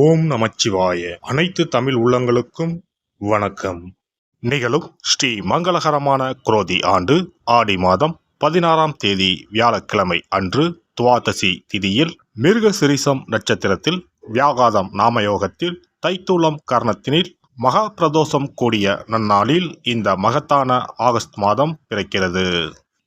ஓம் நமச்சிவாய. அனைத்து தமிழ் உள்ளங்களுக்கும் வணக்கம். நிகழும் ஸ்ரீ மங்களகரமான குரோதி ஆண்டு ஆடி மாதம் பதினாறாம் தேதி வியாழக்கிழமை அன்று துவாதசி திதியில் மிருகசிரிசம் நட்சத்திரத்தில் வியாகாதம் நாமயோகத்தில் தைத்துளம் கர்ணத்தினில் மகா பிரதோஷம் கூடிய நன்னாளில் இந்த மகத்தான ஆகஸ்ட் மாதம் பிறக்கிறது.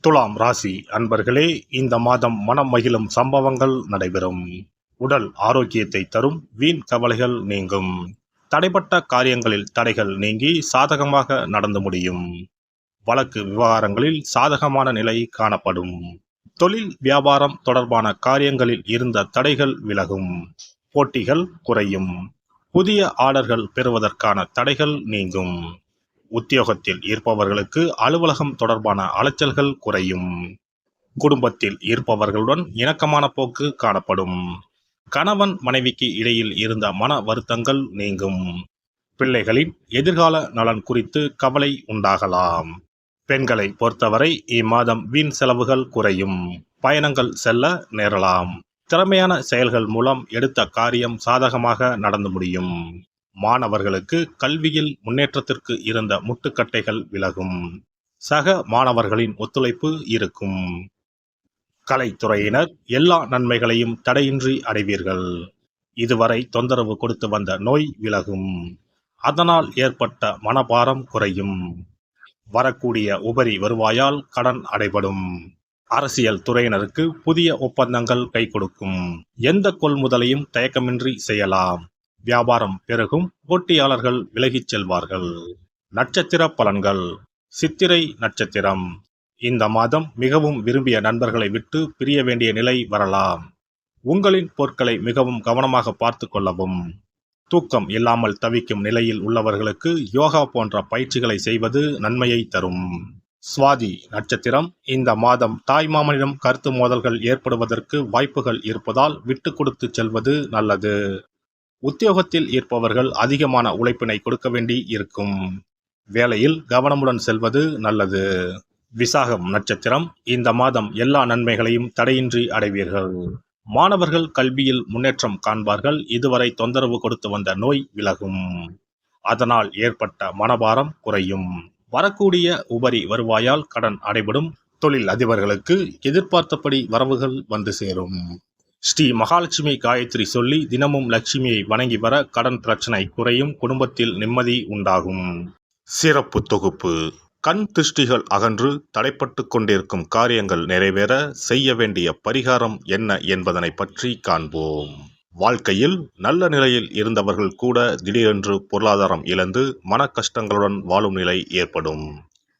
துலாம் ராசி அன்பர்களே இந்த மாதம் மனம் மகிழும் சம்பவங்கள் நடைபெறும். உடல் ஆரோக்கியத்தை தரும் வீண் கவலைகள் நீங்கும். தடைப்பட்ட காரியங்களில் தடைகள் நீங்கி சாதகமாக நடந்து முடியும். வழக்கு விவகாரங்களில் சாதகமான நிலை காணப்படும். தொழில் வியாபாரம் தொடர்பான காரியங்களில் இருந்த தடைகள் விலகும். போட்டிகள் குறையும். புதிய ஆர்டர்கள் பெறுவதற்கான தடைகள் நீங்கும். உத்தியோகத்தில் இருப்பவர்களுக்கு அலுவலகம் தொடர்பான அலைச்சல்கள் குறையும். குடும்பத்தில் இருப்பவர்களுடன் இணக்கமான போக்கு காணப்படும். கணவன் மனைவிக்கு இடையில் இருந்த மன வருத்தங்கள் நீங்கும். பிள்ளைகளின் எதிர்கால நலன் குறித்து கவலை உண்டாகலாம். பெண்களை பொறுத்தவரை இம்மாதம் வீண் செலவுகள் குறையும். பயணங்கள் செல்ல நேரலாம். திறமையான செயல்கள் மூலம் எடுத்த காரியம் சாதகமாக நடந்து முடியும். மாணவர்களுக்கு கல்வியில் முன்னேற்றத்திற்கு இருந்த முட்டுக்கட்டைகள் விலகும். சக மாணவர்களின் ஒத்துழைப்பு இருக்கும். கலைத்துறையினர் எல்லா நன்மைகளையும் தடையின்றி அடைவீர்கள். இதுவரை தொந்தரவு கொடுத்து வந்த நோய் விலகும். அதனால் ஏற்பட்ட மனபாரம் குறையும். வரக்கூடிய உபரி வருவாயால் கடன் அடைபடும். அரசியல் துறையினருக்கு புதிய ஒப்பந்தங்கள் கை கொடுக்கும். எந்த கொள்முதலையும் தயக்கமின்றி செய்யலாம். வியாபாரம் பெருகும் போட்டியாளர்கள் விலகிச் செல்வார்கள். நட்சத்திர பலன்கள். சித்திரை நட்சத்திரம். இந்த மாதம் மிகவும் விரும்பிய நண்பர்களை விட்டு பிரிய வேண்டிய நிலை வரலாம். உங்களின் பொருட்களை மிகவும் கவனமாக பார்த்து கொள்ளவும். தூக்கம் இல்லாமல் தவிக்கும் நிலையில் உள்ளவர்களுக்கு யோகா போன்ற பயிற்சிகளை செய்வது நன்மையை தரும். சுவாதி நட்சத்திரம். இந்த மாதம் தாய்மாமனிடம் கருத்து மோதல்கள் ஏற்படுவதற்கு வாய்ப்புகள் இருப்பதால் விட்டு கொடுத்து செல்வது நல்லது. உத்தியோகத்தில் இருப்பவர்கள் அதிகமான உழைப்பினை கொடுக்க வேண்டி இருக்கும். வேலையில் கவனமுடன் செல்வது நல்லது. விசாகம் நட்சத்திரம் இந்த மாதம் எல்லா நன்மைகளையும் தடையின்றி அடைவீர்கள். மாணவர்கள் கல்வியில் முன்னேற்றம் காண்பார்கள். இதுவரை தொந்தரவு கொடுத்து வந்த நோய் விலகும். அதனால் ஏற்பட்ட மனபாரம் குறையும். வரக்கூடிய உபரி வருவாயால் கடன் அடைபடும் தொழில் அதிபர்களுக்கு எதிர்பார்த்தபடி வரவுகள் வந்து சேரும். ஸ்ரீ மகாலட்சுமி காயத்ரி சொல்லி தினமும் லட்சுமியை வணங்கி வர கடன் பிரச்சனை குறையும் குடும்பத்தில் நிம்மதி உண்டாகும். சிறப்பு தொகுப்பு. கண் திருஷ்டிகள் அகன்று தடைப்பட்டு கொண்டிருக்கும் காரியங்கள் நிறைவேற செய்ய வேண்டிய பரிகாரம் என்ன என்பதனை பற்றி காண்போம். வாழ்க்கையில் நல்ல நிலையில் இருந்தவர்கள் கூட திடீரென்று பொருளாதாரம் இழந்து மன கஷ்டங்களுடன் வாழும் நிலை ஏற்படும்.